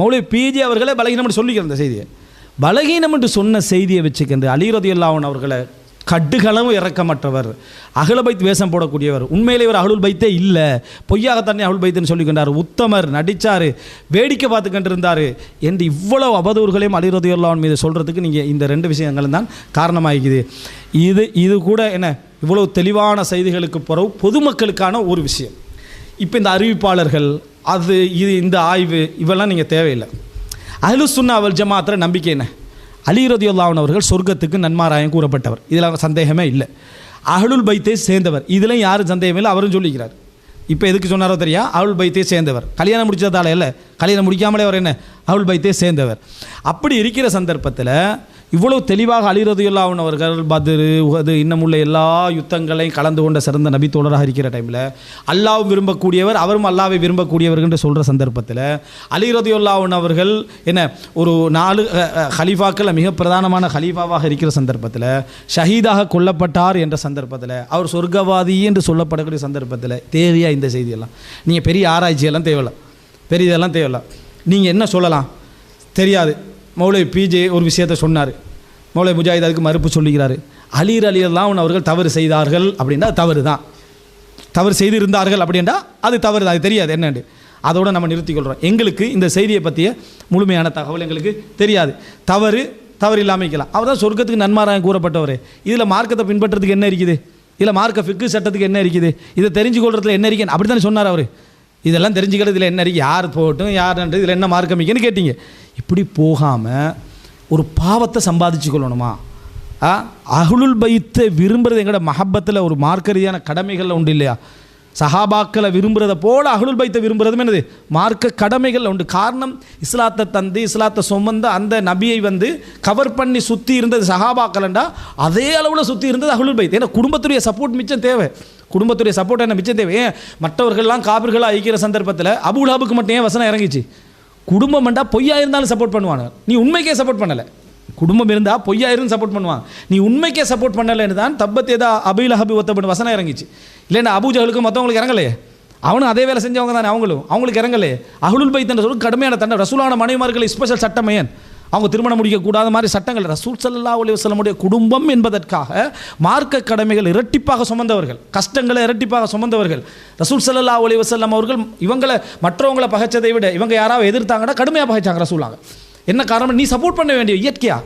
Mouli PG அவர்களே பலகீனம் என்று சொல்லிக்கிற செய்தியை. பலகீனம் என்று சொன்ன செய்தியை வச்சுக்கின்ற அலிரதியுல்லாவன் அவர்களை கட்டுகளவும் இறக்கமற்றவர் அகல பைத் வேஷம் போடக்கூடியவர். உண்மையிலே இவர் அகலுல் பைத்தே இல்லை. பொய்யாக தன்னை அகலுல் பைத்துன்னு சொல்லிக்கொண்டார். உத்தமர் நடித்தார் வேடிக்கை பார்த்துக்கிட்டு இருந்தார் என்று இவ்வளவு அவதூறுகளையும் அலிரதியுல்லாவன் மீது சொல்கிறதுக்கு நீங்கள் இந்த ரெண்டு விஷயங்களும் தான் காரணமாகிக்குது. இது இது கூட என்ன இவ்வளவு தெளிவான செய்திகளுக்கு பிறகு பொதுமக்களுக்கான ஒரு விஷயம். இப்போ இந்த அறிவிப்பாளர்கள் அது இது இந்த ஆய்வு இவெல்லாம் நீங்கள் தேவையில்லை. அஹ்லு சுன்னா அவல் ஜமாத்திர நம்பிக்கை என்ன? அலி அவர்கள் சொர்க்கத்துக்கு நன்மாராயம் கூறப்பட்டவர். இதில் சந்தேகமே இல்லை. அஹ்லுல் பைத்தை சேர்ந்தவர். இதில் யாரும் சந்தேகம் இல்லை அவரும் சொல்லிக்கிறார். இப்போ எதுக்கு சொன்னாரோ தெரியா? அவுல் பைத்தே சேர்ந்தவர். கல்யாணம் முடிச்சதால இல்லை. கல்யாணம் முடிக்காமலே அவர் என்ன? அவுல் பைத்தே சேர்ந்தவர். அப்படி இருக்கிற சந்தர்ப்பத்தில் இவ்வளவு தெளிவாக அலிரதியுல்லாவன் அவர்கள் பத்ரு உஹது இன்னமுள்ள எல்லா யுத்தங்களையும் கலந்து கொண்ட சிறந்த நபித்தோழராக இருக்கிற டைமில் அல்லாவும் விரும்பக்கூடியவர் அவரும் அல்லாவை விரும்பக்கூடியவர் என்று சொல்கிற சந்தர்ப்பத்தில் அலிரதியுல்லாவன் அவர்கள் என்ன ஒரு நாலு ஹலீஃபாக்கள் மிக பிரதானமான ஹலீஃபாவாக இருக்கிற சந்தர்ப்பத்தில் ஷஹீதாக கொல்லப்பட்டார் என்ற சந்தர்ப்பத்தில் அவர் சொர்க்கவாதி என்று சொல்லப்படக்கூடிய சந்தர்ப்பத்தில் தேவையா இந்த செய்தியெல்லாம்? நீங்கள் பெரிய ஆராய்ச்சியெல்லாம் தேவையில்லை. பெரிய இதெல்லாம் தேவையில்லை. நீங்கள் என்ன சொல்லலாம்? தெரியாது. மௌலை பிஜே ஒரு விஷயத்தை சொன்னார். மௌலை முஜாஹித் அதுக்கு மறுப்பு சொல்லுகிறார். அலீர் அலி அவர்கள் தவறு செய்தார்கள் அப்படின்னா தவறு தான் தவறு செய்திருந்தார்கள் அப்படின்னா அது தவறு தான் அது தெரியாது. என்னென்று அதோடு நம்ம நிறுத்திக்கொள்கிறோம் எங்களுக்கு இந்த செய்தியை பற்றிய முழுமையான தகவல் எங்களுக்கு தெரியாது. தவறு தவறு இல்லாமல் இருக்கலாம். அவர் தான் சொர்க்கத்துக்கு நன்மாராயம் கூறப்பட்டவர். இதில் மார்க்கத்தை பின்பற்றுறதுக்கு என்ன இருக்குது? இதில் மார்க்க ஃபிக்கு சட்டத்துக்கு என்ன இருக்குது? இதை தெரிஞ்சு கொள்றதுல என்ன இருக்குது? அப்படி தானே சொன்னார் அவர். இதெல்லாம் தெரிஞ்சுக்கிறது இதில் என்ன இருக்குது யார் போகட்டும் யார் இதில் என்ன மார்க் அமைக்குன்னு கேட்டீங்க. இப்படி போகாமல் ஒரு பாவத்தை சம்பாதிச்சு கொள்ளணுமா? அகுலுல் பைத்தை விரும்புகிறது எங்களோட மஹப்பத்தில் ஒரு மார்க்க ரீதியான உண்டு இல்லையா? சஹாபாக்களை விரும்புகிறத போல அகுலுல் பைத்தை விரும்புகிறதும் என்னது? மார்க்க கடமைகள் உண்டு. காரணம் இஸ்லாத்தை தந்து இஸ்லாத்தை சுமந்த அந்த நபியை வந்து கவர் பண்ணி சுற்றி இருந்தது சஹாபாக்கள்ண்டா அதே அளவில் சுற்றி இருந்தது அகுலுல் பைத். ஏன்னா குடும்பத்துடைய சப்போர்ட் மிச்சம் தேவை. குடும்பத்துடைய சப்போர்ட் என்ன? மிச்சம் தேவை. ஏன்? மற்றவர்கள்லாம் காபிர்களாக ஐக்கிற சந்தர்ப்பத்தில் அபுலாபுக்கு மட்டும் ஏன் வசனம் இறங்கிச்சு? குடும்பம்ண்டா பொய்யா இருந்தாலும் சப்போர்ட் பண்ணுவாங்க நீ உண்மைக்கே சப்போர்ட் பண்ணலை. குடும்பம் இருந்தால் பொய்யா இருந்து சப்போர்ட் பண்ணுவான். நீ உண்மைக்கே சப்போர்ட் பண்ணலைன்னு தான் தப்பத் ஏதா அபில் ஹபி ஒத்தப்பட்டு வசனம் இறங்கிச்சு. இல்லைன்னா அபூஜகளுக்கு மற்றவங்களுக்கு இறங்கலையே? அவனும் அதே வேலை செஞ்சவங்க தானே அவங்களும். அவங்களுக்கு இறங்கலையே? அஹ்லுல் பை என்ற சொல்லி கடுமையான தண்டை ரசூலான மனைவிமார்கள் ஸ்பெஷல் சட்டமையன். அவங்க திருமணம் முடிக்கக்கூடாத மாதிரி சட்டங்கள். ரசூல் சல்லா அலி குடும்பம் என்பதற்காக மார்க்க கடமைகள் இரட்டிப்பாக சுமந்தவர்கள். கஷ்டங்களை இரட்டிப்பாக சுமந்தவர்கள். ரசூல் சல்லா அலி வசல்லம் அவர்கள் இவங்களை மற்றவங்களை பகைச்சதை விட இவங்க யாராவது எதிர்த்தாங்கன்னா கடுமையாக பகைச்சாங்க ரசூலாங்க என்ன காரணம்? நீ சப்போர்ட் பண்ண வேண்டிய இயற்கையா?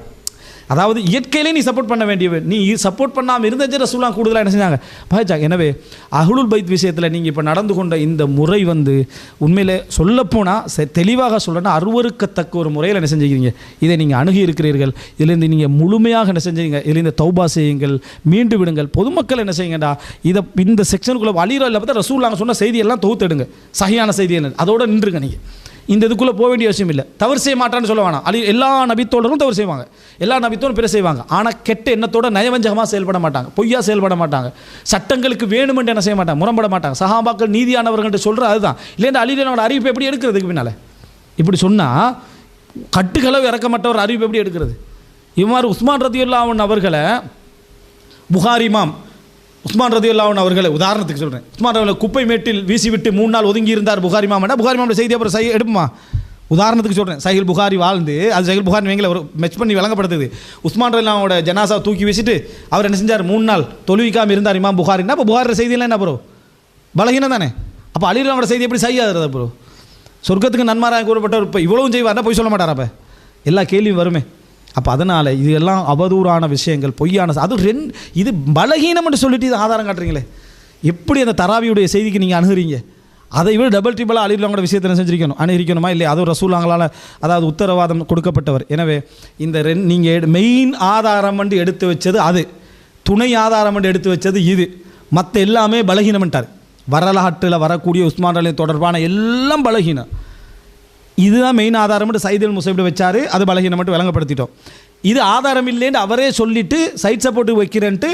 அதாவது இயற்கையிலே நீ சப்போர்ட் பண்ண வேண்டியவை. நீ சப்போர்ட் பண்ணாமல் இருந்தது ரசூலாம் கூடுதலாக என்ன செஞ்சாங்க? பகைச்சாங்க எனவே அஹ்லுல் பைத் விஷயத்தில் நீங்கள் இப்போ நடந்து கொண்ட இந்த முறை வந்து உண்மையிலே சொல்லப்போனால் செ- தெளிவாக சொல்லணும்னா அருவருக்கத்தக்க ஒரு முறையில் என்ன செஞ்சுக்கிறீங்க? இதை நீங்கள் அணுகி இருக்கிறீர்கள். இதிலிருந்து நீங்கள் முழுமையாக என்ன செஞ்சீங்க இதிலிருந்து தௌபா செய்யுங்கள் மீண்டு விடுங்கள். பொதுமக்கள் என்ன செய்யுங்கடா? இதை இந்த செக்ஷனுக்குள்ளே வழியில் இல்லை பார்த்தா ரசூலாங்க சொன்ன செய்தியெல்லாம் தொகுத்தெடுங்க சரியான செய்தி என்ன? அதோடு நின்றுங்க நீங்கள் இந்த இதுக்குள்ளே போக வேண்டிய அவசியம் இல்லை. தவறு செய்ய மாட்டான்னு சொல்ல வேணாம். எல்லா நபித்தோழரும் தவறு செய்வாங்க. எல்லா நபித்தோடும் பிற செய்வாங்க. ஆனால் கெட்ட எண்ணத்தோட நயவஞ்சகமாக செயல்பட மாட்டாங்க. பொய்யா செயல்பட மாட்டாங்க. சட்டங்களுக்கு வேணுமென்று என்ன செய்ய மாட்டாங்க? முரண்பட மாட்டாங்க. சகாபாக்கள் நீதியானவர்கள் சொல்கிற அதுதான். இல்லைன்னா அலிலனோட அறிவிப்பு எப்படி எடுக்கிறதுக்கு பின்னால்? இப்படி சொன்னால் கட்டுகளவு இறக்கப்பட்ட அறிவிப்பு எப்படி எடுக்கிறது? இவ்வாறு உஸ்மான் ரதியுல்லாவன் அவர்களை புகாரிமாம் உஸ்மான் ரதியுல்லாவன் அவர்களை உதாரணத்துக்கு சொல்கிறேன் உஸ்மான் அவர்களை குப்பை மேட்டில் வீசிவிட்டு மூணு நாள் ஒதுங்கி இருந்தார் புகாரி மாமனா. புகாரி மாமன் செய்தி அப்புறம் சை எடுப்புமா? உதாரணத்துக்கு சொல்கிறேன் சைகில் புகாரி வாழ்ந்து அது சைகில் புகாரி வைங்கள ஒரு மெச் பண்ணி விளங்கப்படுத்துது. உஸ்மான் ரல்லாவோட ஜனாசா தூக்கி வீசிட்டு அவர் என்ன செஞ்சார்? மூணு நாள் தொழுவிக்காமல் இருந்தார் இமாம் புகாரின்னா அப்போ புகாரி செய்தியெல்லாம் என்ன ப்ரோ பலகீனம் தானே? அப்போ அலிலாவோட செய்தி எப்படி செய்யாதுறது ப்ரோ சொர்க்கத்துக்கு நன்மாராக கூறப்பட்டவர் இப்போ இவ்வளவும் செய்வார்னா போய் சொல்ல மாட்டார் அப்போ? எல்லா கேள்வியும் வருமே. அப்போ அதனால் இது எல்லாம் அவதூறான விஷயங்கள் பொய்யான அது ரெண்டு இது பலகீனம்னு சொல்லிட்டு இது ஆதாரம் காட்டுறீங்களே. எப்படி அந்த தராவியுடைய செய்திக்கு நீங்கள் அணுகிறீங்க? அதை விட டபுள் ட்ரிபிளாக அழிவுலங்களோட விஷயத்தை என்ன செஞ்சிருக்கணும்? அணுகிக்கணுமா இல்லை அதுவும் ரசூலாங்களால் அதாவது உத்தரவாதம் கொடுக்கப்பட்டவர். எனவே இந்த ரெண் நீங்கள் மெயின் ஆதாரம் வந்து எடுத்து வச்சது அது. துணை ஆதாரம் வந்து எடுத்து வச்சது இது. மற்ற எல்லாமே பலகீனம்ட்டார் வரலாற்றில் வரக்கூடிய உஸ்மான் அலி தொடர்பான எல்லாம் பலகீனம். இதுதான் மெயின் ஆதாரம்னு சைதல் முசைப்டு வச்சார். அது பலகீனம் மட்டும் விளங்கப்படுத்திட்டோம். இது ஆதாரம் இல்லைன்னு அவரே சொல்லிவிட்டு சைட் சப்போர்ட்டு வைக்கிறேன்ட்டு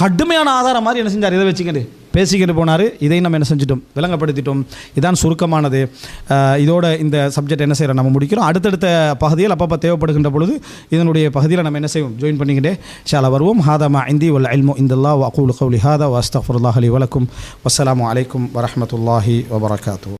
கடுமையான ஆதாரம் மாதிரி என்ன செஞ்சார்? இதை வச்சுக்கிட்டு பேசிக்கிட்டு போனார். இதையும் நம்ம என்ன செஞ்சிட்டோம்? விளங்கப்படுத்திட்டோம். இதான் சுருக்கமானது. இதோட இந்த சப்ஜெக்ட் என்ன செய்கிறோம் நம்ம முடிக்கிறோம். அடுத்தடுத்த பகுதியில் அப்பப்போ தேவைப்படுகின்ற பொழுது இதனுடைய பகுதியில் நம்ம என்ன செய்வோம்? ஜாயின் பண்ணிக்கிட்டே ஷாலா வருவோம். ஹாதமா இந்தி வல் அல்மோ இந்தல்லா வக்கூல் கவுலி ஹாதா வஸ்தஃபுல்லாஹ் அலி வலக்கும் வசலாம் அலைக்கும் வரமத்துல்லாஹி வபரகாத்து